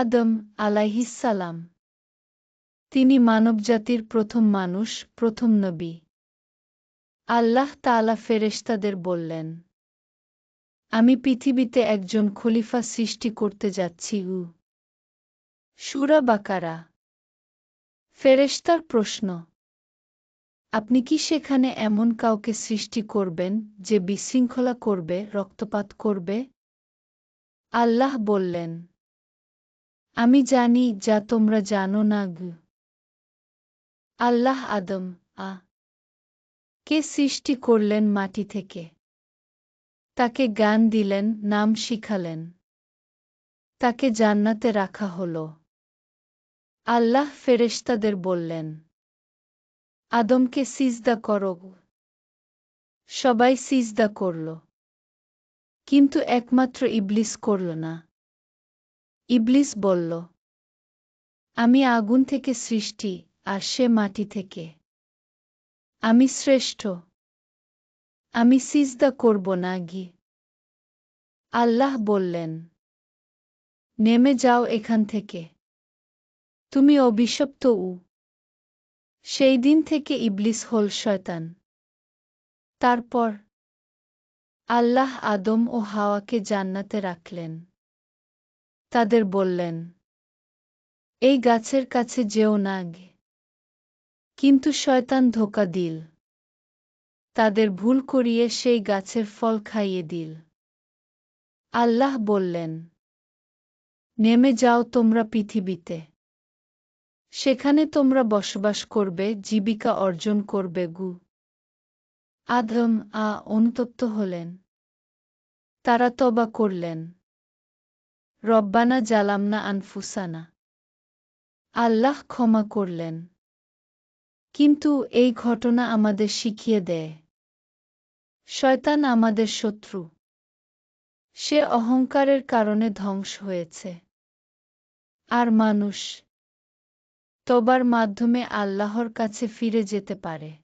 আদম আলাইহিসালাম তিনি মানবজাতির প্রথম মানুষ, প্রথম নবী। আল্লাহ তাআলা ফেরেশতাদের বললেন, আমি পৃথিবীতে একজন খলিফা সৃষ্টি করতে যাচ্ছি উ সুরা বাকারা। ফেরেশতার প্রশ্ন, আপনি কি সেখানে এমন কাউকে সৃষ্টি করবেন যে বিশৃঙ্খলা করবে, রক্তপাত করবে? আল্লাহ বললেন আমি জানি যা তোমরা জানো না গু। আল্লাহ আদম, আ। কে সৃষ্টি করলেন মাটি থেকে? তাকে জ্ঞান দিলেন, নাম শিখালেন। তাকে জান্নাতে রাখা হল। আল্লাহ ফেরেশতাদের বললেন, আদমকে সিজদা করো সবাই সিজদা করল। কিন্তু একমাত্র ইবলিস করল না। ইবলিস বলল, আমি আগুন থেকে সৃষ্টি আর সে মাটি থেকে। আমি শ্রেষ্ঠ। আমি সিজদা করব না গি আল্লাহ বললেন, নেমে যাও এখান থেকে। তুমি অভিশপ্ত উ। সেই দিন থেকে ইবলিস হল শয়তান। তারপর আল্লাহ আদম ও হাওয়াকে জান্নাতে রাখলেন। তাদের বললেন, এই গাছের কাছে যেও না কিন্তু শয়তান ধোকা দিল। তাদের ভুল করিয়ে সেই গাছের ফল খাইয়ে দিল। আল্লাহ বললেন, নেমে যাও তোমরা পৃথিবীতে। সেখানে তোমরা বসবাস করবে, জীবিকা অর্জন করবে গু। আদম আ অনুতপ্ত হলেন। তারা তবা করলেন। রব্বানা জালামনা আনফুসানা। আল্লাহ ক্ষমা করলেন। কিন্তু এই ঘটনা আমাদের শিখিয়ে দেয়। শয়তান আমাদের শত্রু। সে অহংকারের কারণে ধ্বংস হয়েছে। আর মানুষ তবার মাধ্যমে আল্লাহর কাছে ফিরে যেতে পারে।